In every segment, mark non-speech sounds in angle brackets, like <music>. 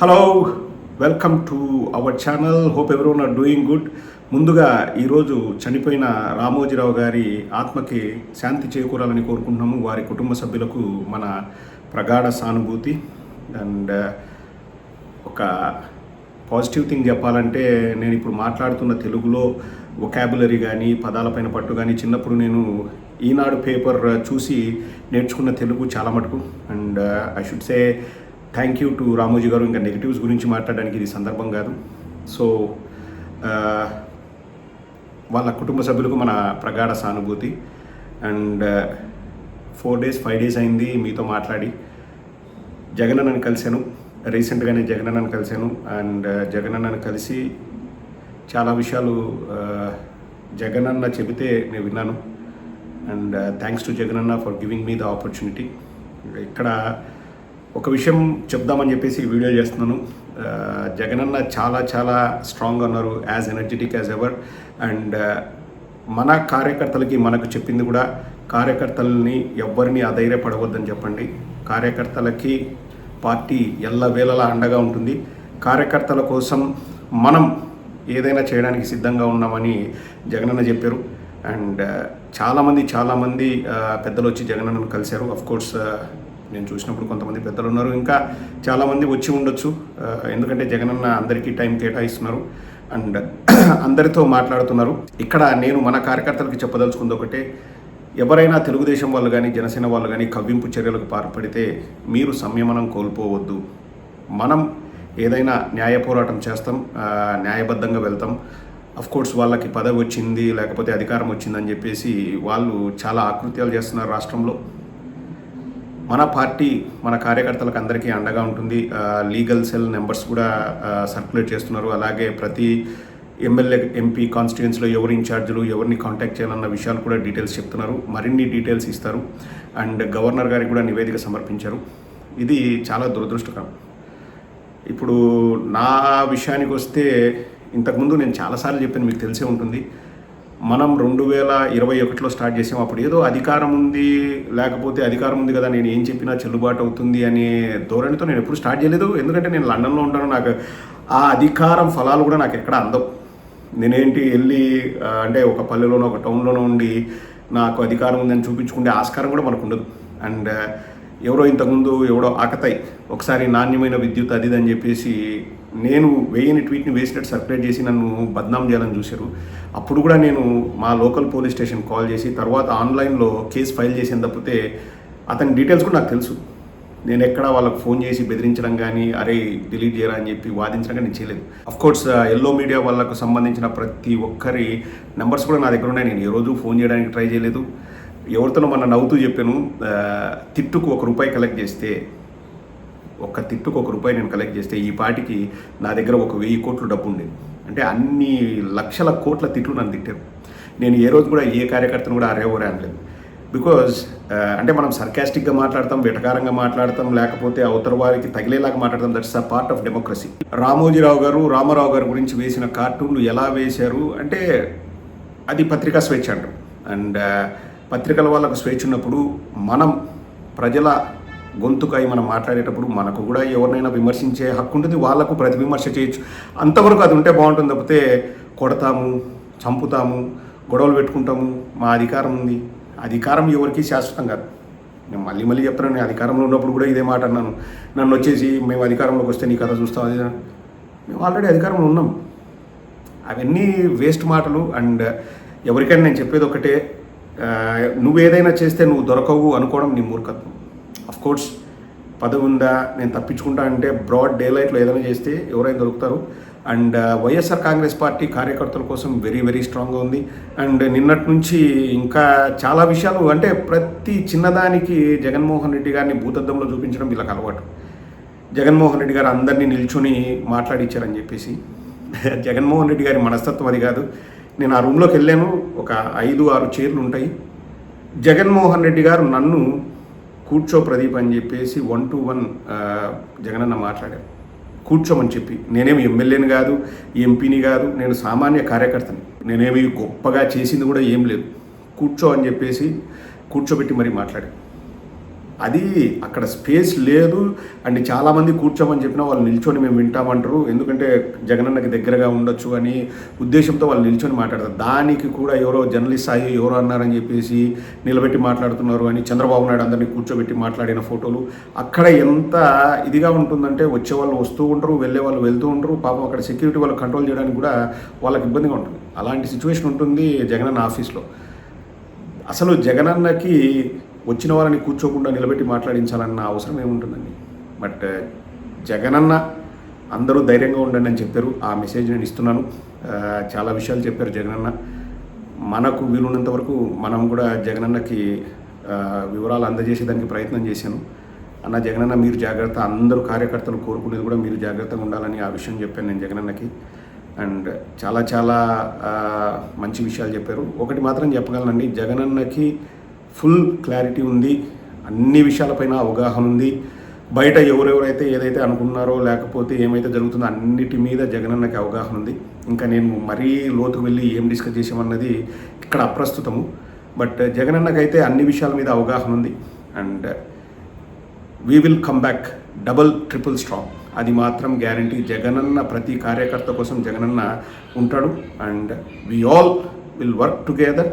Hello welcome to our channel hope everyone are doing good ముందుగా ఈరోజు చనిపోయిన రామోజీరావు గారి ఆత్మకి శాంతి చేకూరాలని కోరుకుంటున్నాము. వారి కుటుంబ సభ్యులకు మన ప్రగాఢ సానుభూతి. అండ్ uh, ఒక పాజిటివ్ థింగ్ చెప్పాలంటే నేను ఇప్పుడు మాట్లాడుతున్న తెలుగులో ఒకాబులరీ కానీ పదాలపైన పట్టు కానీ చిన్నప్పుడు నేను ఈనాడు పేపర్ చూసి నేర్చుకున్న తెలుగు చాలా మటుకు. And I should say thank you to Ramoji garu. ఇంకా నెగిటివ్స్ గురించి మాట్లాడడానికి ఇది సందర్భం కాదు. సో వాళ్ళ కుటుంబ సభ్యులకు మన ప్రగాఢ సానుభూతి. And four days five days అయింది మీతో మాట్లాడి. జగనన్నని కలిశాను. రీసెంట్గానే జగనన్నని కలిశాను. అండ్ జగనన్నని కలిసి చాలా విషయాలు జగన్ జగనన్న చెబితే నేను విన్నాను. And thanks to Jagananna for giving me the opportunity. ఇక్కడ ఒక విషయం చెప్దామని చెప్పేసి వీడియో చేస్తున్నాను. జగనన్న చాలా చాలా స్ట్రాంగ్ ఉన్నారు as energetic as ever and మన కార్యకర్తలకి మనకు చెప్పింది కూడా కార్యకర్తలని ఎవ్వరిని అధైర్యపడవద్దని చెప్పండి. కార్యకర్తలకి పార్టీ ఎల్లవేళలా అండగా ఉంటుంది. కార్యకర్తల కోసం మనం ఏదైనా చేయడానికి సిద్ధంగా ఉన్నామని జగనన్న చెప్పారు. అండ్ చాలామంది చాలామంది పెద్దలు వచ్చి జగనన్నను కలిశారు. అఫ్ కోర్స్ నేను చూసినప్పుడు కొంతమంది పెద్దలు ఉన్నారు. ఇంకా చాలామంది వచ్చి ఉండొచ్చు. ఎందుకంటే జగనన్న అందరికీ టైం కేటాయిస్తున్నారు. అండ్ <clears throat> అందరితో మాట్లాడుతున్నారు. ఇక్కడ నేను మన కార్యకర్తలకు చెప్పదలుచుకుంది ఒకటే. ఎవరైనా తెలుగుదేశం వాళ్ళు కానీ జనసేన వాళ్ళు కానీ కవ్వింపు చర్యలకు పాల్పడితే మీరు సంయమనం కోల్పోవద్దు. మనం ఏదైనా న్యాయ పోరాటం చేస్తాం. న్యాయబద్ధంగా వెళ్తాం. అఫ్ కోర్స్ వాళ్ళకి పదవి వచ్చింది లేకపోతే అధికారం వచ్చిందని చెప్పేసి వాళ్ళు చాలా ఆకృత్యాలు చేస్తున్నారు రాష్ట్రంలో. మన పార్టీ మన కార్యకర్తలకు అందరికీ అండగా ఉంటుంది. లీగల్ సెల్ నెంబర్స్ కూడా సర్క్యులేట్ చేస్తున్నారు. అలాగే ప్రతి ఎమ్మెల్యే ఎంపీ కాన్స్టిట్యున్స్లో ఎవరు ఇన్ఛార్జీలు ఎవరిని కాంటాక్ట్ చేయాలన్న విషయాలు కూడా డీటెయిల్స్ చెప్తున్నారు. మరిన్ని డీటెయిల్స్ ఇస్తారు. అండ్ గవర్నర్ గారికి కూడా నివేదిక సమర్పించారు. ఇది చాలా దురదృష్టకరం. ఇప్పుడు నా విషయానికి వస్తే ఇంతకుముందు నేను చాలాసార్లు చెప్పాను మీకు తెలిసే ఉంటుంది. మనం రెండు వేల ఇరవై ఒకటిలో స్టార్ట్ చేసాం అప్పుడు ఏదో అధికారం ఉంది లేకపోతే అధికారం ఉంది కదా నేను ఏం చెప్పినా చెల్లుబాటు అవుతుంది అనే ధోరణితో నేను ఎప్పుడు స్టార్ట్ చేయలేదు. ఎందుకంటే నేను లండన్లో ఉంటాను నాకు ఆ అధికారం ఫలాలు కూడా నాకు ఎక్కడ అందవు. నేనేంటి వెళ్ళి అంటే ఒక పల్లెలోనో ఒక టౌన్లోనో ఉండి నాకు అధికారం ఉందని చూపించుకుంటే ఆస్కారం కూడా మనకు ఉండదు. అండ్ ఎవరో ఇంతకుముందు ఎవడో ఆకతాయి ఒకసారి నాణ్యమైన విద్యుత్ అది అని చెప్పేసి నేను వేయని ట్వీట్ని వేసినట్టు సర్క్యులేట్ చేసి నన్ను బద్నాం చేయాలని చూశారు. అప్పుడు కూడా నేను మా లోకల్ పోలీస్ స్టేషన్ కాల్ చేసి తర్వాత ఆన్లైన్లో కేసు ఫైల్ చేసిన తప్పితే అతని డీటెయిల్స్ కూడా నాకు తెలుసు. నేను ఎక్కడ వాళ్ళకి ఫోన్ చేసి బెదిరించడం కానీ అరే డిలీట్ చేయరా అని చెప్పి వాదించడం కానీ నేను చేయలేదు. అఫ్కోర్స్ ఎల్లో మీడియా వాళ్ళకు సంబంధించిన ప్రతి ఒక్కరి నెంబర్స్ కూడా నా దగ్గర ఉన్నాయి. నేను ఏ రోజు ఫోన్ చేయడానికి ట్రై చేయలేదు. ఎవరితోనో మన నవ్వుతూ చెప్పాను తిట్టుకు ఒక రూపాయి కలెక్ట్ చేస్తే ఒక్క తిట్టుకు ఒక రూపాయి నేను కలెక్ట్ చేస్తే ఈ పాటికి నా దగ్గర ఒక వెయ్యి కోట్లు డబ్బు ఉండేది. అంటే అన్ని లక్షల కోట్ల తిట్లు నన్ను తిట్టారు. నేను ఏ రోజు కూడా ఏ కార్యకర్తను కూడా అరే ఓరే అనలేదు బికాజ్ అంటే మనం సర్కాస్టిక్గా మాట్లాడతాం వెటకారంగా మాట్లాడతాం లేకపోతే అవతల వారికి తగిలేలాగా మాట్లాడతాం that's a part of democracy Ramojirao garu Ramarao గారి గురించి వేసిన కార్టూన్లు ఎలా వేశారు? అంటే అది పత్రికా స్వేచ్ఛ అంటారు అండ్ పత్రికల వాళ్ళకు స్వేచ్ఛ ఉన్నప్పుడు మనం ప్రజల గొంతుకై మనం మాట్లాడేటప్పుడు మనకు కూడా ఎవరినైనా విమర్శించే హక్కు ఉంటుంది వాళ్ళకు ప్రతి విమర్శ చేయొచ్చు. అంతవరకు అది ఉంటే బాగుంటుంది తప్పితే కొడతాము చంపుతాము గొడవలు పెట్టుకుంటాము మా అధికారం ఉంది. అధికారం ఎవరికి శాశ్వతం కాదు. నేను మళ్ళీ మళ్ళీ చెప్తాను నేను అధికారంలో ఉన్నప్పుడు కూడా ఇదే మాట అన్నాను. నన్ను వచ్చేసి మేము అధికారంలోకి వస్తే నీ కథ చూస్తాం అది మేము ఆల్రెడీ అధికారంలో ఉన్నాం. అవన్నీ వేస్ట్ మాటలు అండ్ ఎవరికైనా నేను చెప్పేది ఒకటే నువ్వేదైనా నువ్వు ఏదైనా చేస్తే నువ్వు దొరకవు అనుకోవడం నీ మూర్ఖత్వం. కోర్స్ పదవి ఉందా నేను తప్పించుకుంటా అంటే బ్రాడ్ డే లైట్లో ఏదైనా చేస్తే ఎవరైనా దొరుకుతారు. అండ్ వైఎస్ఆర్ కాంగ్రెస్ పార్టీ కార్యకర్తల కోసం వెరీ వెరీ స్ట్రాంగ్గా ఉంది. అండ్ నిన్నటి నుంచి ఇంకా చాలా విషయాలు అంటే ప్రతి చిన్నదానికి జగన్మోహన్ రెడ్డి గారిని భూతద్దంలో చూపించడం వీళ్ళకి అలవాటు. జగన్మోహన్ రెడ్డి గారు అందరినీ నిల్చొని మాట్లాడించారని చెప్పేసి. <laughs> జగన్మోహన్ రెడ్డి గారి మనస్తత్వం అది కాదు. నేను ఆ రూమ్లోకి వెళ్ళాను ఒక ఐదు ఆరు చైర్లు ఉంటాయి. జగన్మోహన్ రెడ్డి గారు నన్ను కూర్చో ప్రదీప్ అని చెప్పేసి వన్ టు వన్ జగనన్న మాట్లాడారు. కూర్చోమని చెప్పి. నేనేమి ఎమ్మెల్యేని కాదు ఎంపీని కాదు నేను సామాన్య కార్యకర్తని. నేనేమి గొప్పగా చేసింది కూడా ఏం లేదు. కూర్చో అని చెప్పేసి కూర్చోబెట్టి మరీ మాట్లాడాను అది అక్కడ స్పేస్ లేదు. అండ్ చాలామంది కూర్చోమని చెప్పినా వాళ్ళు నిల్చొని మేము వింటామంటారు. ఎందుకంటే జగనన్నకి దగ్గరగా ఉండొచ్చు అని ఉద్దేశంతో వాళ్ళు నిల్చొని మాట్లాడతారు. దానికి కూడా ఎవరో జర్నలిస్ట్ అయ్యి ఎవరో అన్నారని చెప్పేసి నిలబెట్టి మాట్లాడుతున్నారు అని చంద్రబాబు నాయుడు అందరినీ కూర్చోబెట్టి మాట్లాడిన ఫోటోలు. అక్కడ ఎంత ఇదిగా ఉంటుందంటే వచ్చే వాళ్ళు వస్తూ ఉంటారు వెళ్ళే వాళ్ళు వెళ్తూ ఉంటారు పాపం అక్కడ సెక్యూరిటీ వాళ్ళు కంట్రోల్ చేయడానికి కూడా వాళ్ళకి ఇబ్బందిగా ఉంటుంది. అలాంటి సిచ్యువేషన్ ఉంటుంది జగనన్న ఆఫీస్లో. అసలు జగనన్నకి వచ్చిన వారిని కూర్చోకుండా నిలబెట్టి మాట్లాడించాలన్న అవసరం ఏముంటుందండి? బట్ uh, జగనన్న అందరూ ధైర్యంగా ఉండండి అని చెప్పారు. ఆ మెసేజ్ నేను ఇస్తున్నాను. Uh, చాలా విషయాలు చెప్పారు జగనన్న. మనకు వీలున్నంత వరకు మనం కూడా జగనన్నకి uh, వివరాలు అందజేసేదానికి ప్రయత్నం చేశాను. అన్న జగనన్న మీరు జాగ్రత్త. అందరూ కార్యకర్తలు కోరుకునేది కూడా మీరు జాగ్రత్తగా ఉండాలని ఆ విషయం చెప్పాను నేను జగనన్నకి. అండ్ చాలా చాలా మంచి విషయాలు చెప్పారు. ఒకటి మాత్రం చెప్పగలనండి. జగనన్నకి ఫుల్ క్లారిటీ ఉంది. అన్ని విషయాలపైన అవగాహన ఉంది. బయట ఎవరెవరైతే ఏదైతే అనుకున్నారో లేకపోతే ఏమైతే జరుగుతుందో అన్నిటి మీద జగనన్నకి అవగాహన ఉంది. ఇంకా నేను మరీ లోతుకు వెళ్ళి ఏం డిస్కస్ చేసామన్నది ఇక్కడ అప్రస్తుతము. బట్ జగనన్నకైతే అన్ని విషయాల మీద అవగాహన ఉంది. And we will come back double triple strong అది మాత్రం గ్యారంటీ జగనన్న ప్రతి కార్యకర్త కోసం జగనన్న ఉంటాడు. And we all will work together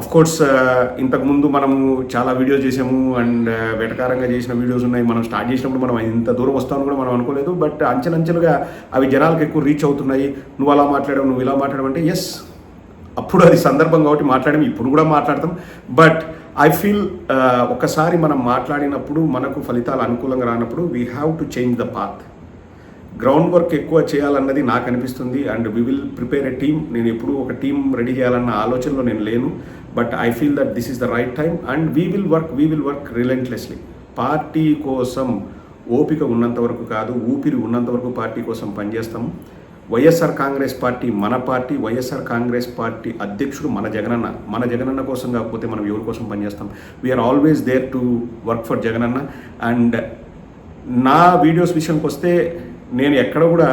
of course uh, ఇంతకుముందు మనము చాలా వీడియోస్ చేసాము అండ్ uh, వెటకారంగా చేసిన వీడియోస్ ఉన్నాయి. మనం స్టార్ట్ చేసినప్పుడు మనం ఇంత దూరం వస్తామని కూడా మనం అనుకోలేదు. బట్ అంచెలంచెలుగా అవి జనాలకు ఎక్కువ రీచ్ అవుతున్నాయి. నువ్వు అలా మాట్లాడవు నువ్వు ఇలా మాట్లాడవు అంటే ఎస్ అప్పుడు అది సందర్భం కాబట్టి మాట్లాడాము ఇప్పుడు కూడా మాట్లాడతాం. బట్ ఐ ఫీల్ ఒకసారి మనం మాట్లాడినప్పుడు మనకు ఫలితాలు అనుకూలంగా రానప్పుడు we have to change the path ground work ఎక్కువ చేయాలన్నది నాకు అనిపిస్తుంది. And we will prepare a team నేను ఎప్పుడూ ఒక టీం రెడీ చేయాలన్న ఆలోచనలో నేను లేను. But I feel that this is the right time and we will work we will work relentlessly party కోసం ఓపిక ఉన్నంత వరకు కాదు ఊపిరి ఉన్నంత వరకు పార్టీ కోసం పనిచేస్తాము వైఎస్ఆర్ కాంగ్రెస్ పార్టీ మన పార్టీ వైఎస్ఆర్ కాంగ్రెస్ పార్టీ అధ్యక్షుడు మన జగనన్న. మన జగనన్న కోసం కాకపోతే మనం ఎవరి కోసం పనిచేస్తాం? We're always there to work for Jagananna. And నా వీడియోస్ విషయానికి వస్తే నేను ఎక్కడ కూడా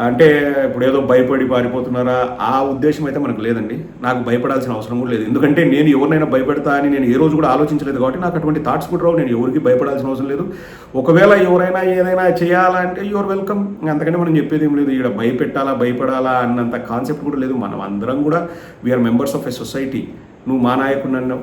అంటే ఇప్పుడు ఏదో భయపడి పారిపోతున్నారా? ఆ ఉద్దేశం అయితే మనకు లేదండి. నాకు భయపడాల్సిన అవసరం కూడా లేదు. ఎందుకంటే నేను ఎవరినైనా భయపెడతా అని నేను ఏ రోజు కూడా ఆలోచించలేదు కాబట్టి నాకు అటువంటి థాట్స్ కూడా రావు. నేను ఎవరికి భయపడాల్సిన అవసరం లేదు. ఒకవేళ ఎవరైనా ఏదైనా చేయాలంటే యువర్ వెల్కమ్ అంతకంటే మనం చెప్పేది ఏం లేదు. ఇక్కడ భయపెట్టాలా భయపడాలా అన్నంత కాన్సెప్ట్ కూడా లేదు. మనం అందరం కూడా we're members of a society నువ్వు మా నాయకుడు నన్ను.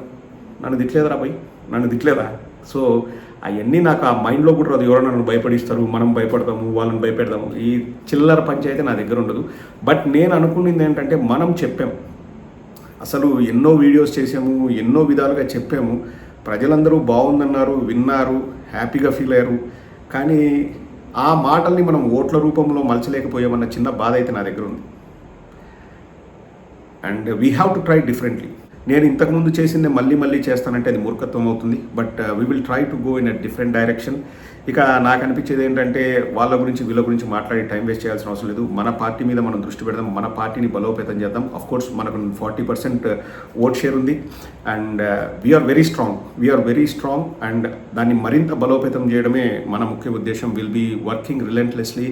నన్ను తిట్లేదురా భయ్ నన్ను తిట్లేదా సో అవన్నీ నాకు ఆ మైండ్లో కూడా రాదు. ఎవరైనా నన్ను భయపడిస్తారు మనం భయపడతాము వాళ్ళని భయపెడతాము. ఈ చిల్లర పంచాయతీ నా దగ్గర ఉండదు. బట్ నేను అనుకున్నది ఏంటంటే మనం చెప్పాం. అసలు ఎన్నో వీడియోస్ చేసాము ఎన్నో విధాలుగా చెప్పాము. ప్రజలందరూ బాగుందన్నారు విన్నారు హ్యాపీగా ఫీల్ అయ్యారు. కానీ ఆ మాటల్ని మనం ఓట్ల రూపంలో మలచలేకపోయామన్న చిన్న బాధ అయితే నా దగ్గర ఉంది. And we have to try differently. నేను ఇంతకుముందు చేసిందే మళ్ళీ మళ్ళీ చేస్తానంటే అది మూర్ఖత్వం అవుతుంది. But we will try to go in a different direction ఇక నాకు అనిపించేది ఏంటంటే వాళ్ళ గురించి వీళ్ళ గురించి మాట్లాడి టైం వేస్ట్ చేయాల్సిన అవసరం లేదు. మన పార్టీ మీద మనం దృష్టి పెడదాం మన పార్టీని బలోపేతం చేద్దాం. అఫ్ కోర్స్ మనకు ఫార్టీ పర్సెంట్ ఓట్ షేర్ ఉంది. And we're very strong we're very strong and దాన్ని మరింత బలోపేతం చేయడమే మన ముఖ్య ఉద్దేశం. Will be working relentlessly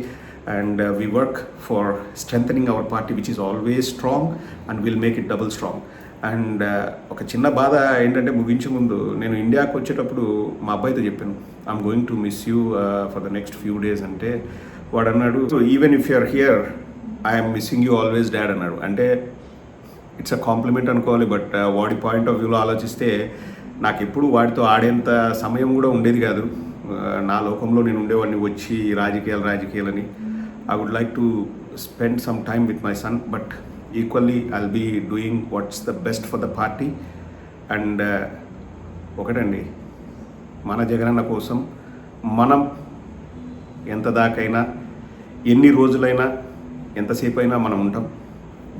and we work for strengthening our party which is always strong and will make it double strong and ఒక చిన్న బాధ ఏంటంటే ముగించే ముందు నేను ఇండియాకి వచ్చేటప్పుడు మా అబ్బాయితో చెప్పాను I'm going to miss you for the next few days అంటే వాడు అన్నాడు so even if you're here I'm missing you always dad అన్నాడు. అంటే ఇట్స్ అ కాంప్లిమెంట్ అనుకోవాలి బట్ వాడి పాయింట్ ఆఫ్ వ్యూలో ఆలోచిస్తే నాకు ఎప్పుడు వాడితో ఆడేంత సమయం కూడా ఉండేది కాదు. నా లోకంలో నేను ఉండేవాడిని వచ్చి రాజకీయాలు రాజకీయాలని. I would like to spend some time with my son but equally I'll be doing what's the best for the party and ఒకటండి. మన జగనన్న కోసం మనం ఎంత దాకైనా ఎన్ని రోజులైనా ఎంతసేపు అయినా మనం ఉంటాం.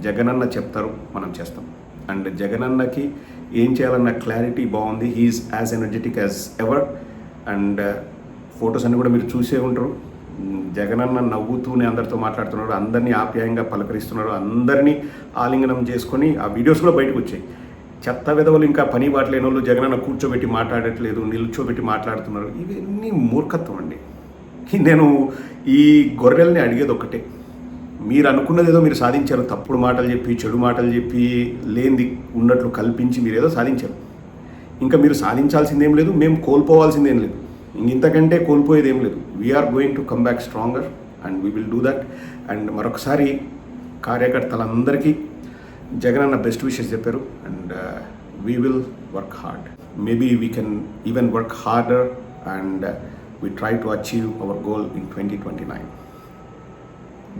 జగనన్న చెప్తారు మనం చేస్తాం. అండ్ జగనన్నకి ఏం చేయాలన్న క్లారిటీ బాగుంది. He is as energetic as ever and uh, photos అన్నీ కూడా మీరు చూసే ఉంటారు. జగనన్న నవ్వుతూనే అందరితో మాట్లాడుతున్నాడు అందరినీ ఆప్యాయంగా పలకరిస్తున్నాడు అందరినీ ఆలింగనం చేసుకొని ఆ వీడియోస్ కూడా బయటకు వచ్చాయి. చెత్త విధవలు ఇంకా పని బాటలేని వాళ్ళు జగనన్న కూర్చోబెట్టి మాట్లాడట్లేదు నిల్చోబెట్టి మాట్లాడుతున్నారు. ఇవన్నీ మూర్ఖత్వం అండి. నేను ఈ గొర్రెల్ని అడిగేది ఒకటే మీరు అనుకున్నది ఏదో మీరు సాధించారు. తప్పుడు మాటలు చెప్పి చెడు మాటలు చెప్పి లేనిది ఉన్నట్లు కల్పించి మీరు ఏదో సాధించారు. ఇంకా మీరు సాధించాల్సిందేం లేదు మేము కోల్పోవాల్సిందేం లేదు. ఇంతకంటే కోల్పోయేది ఏం లేదు. We're going to come back stronger and we will do that and మరొకసారి కార్యకర్తలందరికీ జగన్ అన్న బెస్ట్ విషెస్ చెప్పారు. And we will work hard maybe we can even work harder and we try to achieve our goal in twenty twenty nine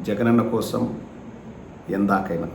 Jagananna కోసం ఎందాకైనా.